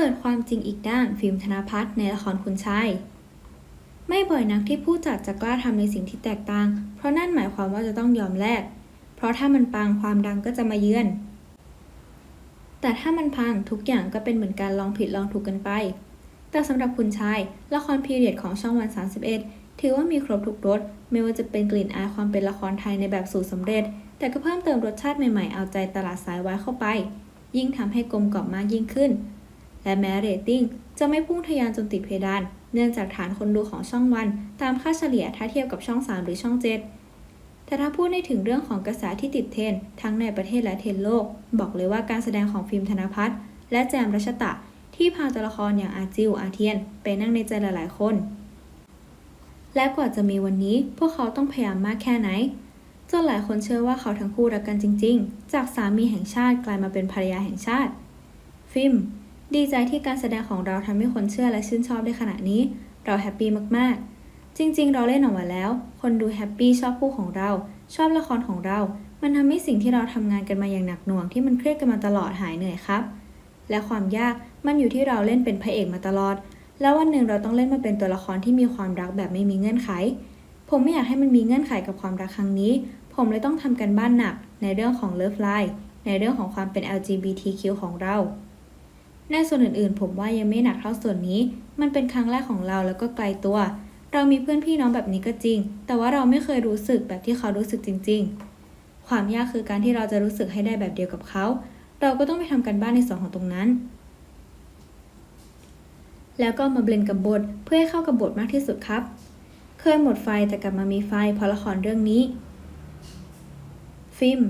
ปิดความจริงอีกด้านฟิล์มธนพัฒน์ในละครคุณชาย ไม่บ่อยนักที่ผู้จัดจะกล้าทำในสิ่งที่แตกต่าง เพราะนั่นหมายความว่าจะต้องยอมแลกเพราะถ้ามันปังความดังก็จะมาเยือน แต่ถ้ามันพังทุกอย่างก็เป็นเหมือนการลองผิดลองถูกกันไป แต่สำหรับคุณชาย ละครพีเรียดของช่องวัน 31 ถือว่ามีครบทุกรสไม่ว่าจะเป็นกลิ่นอายความเป็นละครไทยในแบบสูตรสำเร็จ แต่ก็เพิ่มเติมรสชาติใหม่ๆเอาใจตลาดสายวายเข้าไป ยิ่งทำให้กลมกล่อมมากยิ่งขึ้น และแม้เรตติ้งจะไม่พุ่งทะยานจนติดเพดาน เนื่องจากฐานคนดูของช่องวัน ตามค่าเฉลี่ยถ้าเทียบกับช่อง 3 หรือช่อง 7 แต่ถ้าพูดในถึงเรื่องของกระแสที่ติดเทรนทั้งในประเทศและเทรนโลก บอกเลยว่าการแสดงของฟิล์มธนพัฒน์และแจมรัชตะ ที่พาตัวละครอย่างอาจิวอาเทียน ไปนั่งในใจหลายๆคน และกว่าจะมีวันนี้ พวกเขาต้องพยายามมากแค่ไหนจนหลายคนเชื่อว่าเขาทั้งคู่รักกันจริง ๆ จากสามีแห่งชาติกลายมาเป็นภรรยาแห่งชาติ ฟิล์ม ดีใจที่การแสดงของเราทำให้คนเชื่อและชื่นชอบได้ขนาดนี้ เราแฮปปี้มากๆ จริง ๆ เราเล่นออกมาแล้ว คนดูแฮปปี้ชอบคู่ของเรา ชอบละครของเรา มันทำให้สิ่งที่เราทำงานกันมาอย่างหนักหน่วงที่มันเครียดกันมาตลอดหายเหนื่อยครับ และความยากมันอยู่ที่เราเล่นเป็นพระเอกมาตลอด แล้ววันหนึ่งเราต้องเล่นมาเป็นตัวละครที่มีความรักแบบไม่มีเงื่อนไข ผมไม่อยากให้มันมีเงื่อนไขกับความรักครั้งนี้ ผมเลยต้องทำกันบ้านหนักในเรื่องของ Love Life ในเรื่องของความเป็น LGBTQ ของเรา ในส่วนอื่นๆ ผมว่ายังไม่หนักเท่าส่วนนี้ มันเป็นครั้งแรกของเราแล้วก็ไกลตัว เรามีเพื่อนพี่น้องแบบนี้ก็จริง แต่ว่าเราไม่เคยรู้สึกแบบที่เขารู้สึกจริง ๆ ความยากคือการที่เราจะรู้สึกให้ได้แบบเดียวกับเขา เราก็ต้องไปทำกันบ้านในส่วนของตรงนั้น แล้วก็มาเบลนกับบทเพื่อให้เข้ากับบทมากที่สุดครับ เคยหมดไฟแต่กลับมามีไฟเพราะละครเรื่องนี้ ฟิล์ม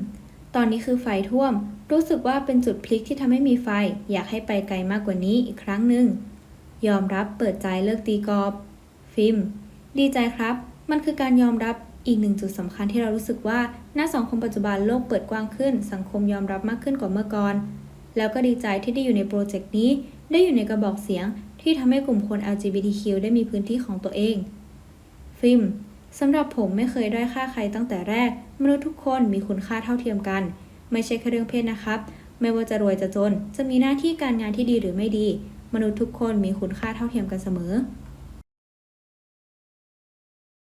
ตอนนี้คือไฟท่วม รู้สึกว่าเป็นจุดพลิกที่ทำให้มีไฟ อยากให้ไปไกลมากกว่านี้อีกครั้งหนึ่ง ยอมรับเปิดใจเลิกตีกอบ ฟิล์ม ดีใจครับ มันคือการยอมรับอีกหนึ่งจุดสำคัญที่เรารู้สึกว่าหน้าสังคมปัจจุบันโลกเปิดกว้างขึ้น สังคมยอมรับมากขึ้นกว่าเมื่อก่อน แล้วก็ดีใจที่ได้อยู่ในโปรเจกต์นี้ ได้อยู่ในกระบอกเสียง ที่ทำให้กลุ่มคน LGBTQ ได้มีพื้นที่ของตัวเอง ฟิล์ม สำหรับผมไม่เคยด้อยค่าใครตั้งแต่แรก มนุษย์ทุกคนมีคุณค่าเท่าเทียมกัน ไม่ใช่แค่เรื่องเพศนะครับ ไม่ว่าจะรวยจะจน จะมีหน้าที่การงานที่ดีหรือไม่ดี มนุษย์ทุกคนมีคุณค่าเท่าเทียมกันเสมอ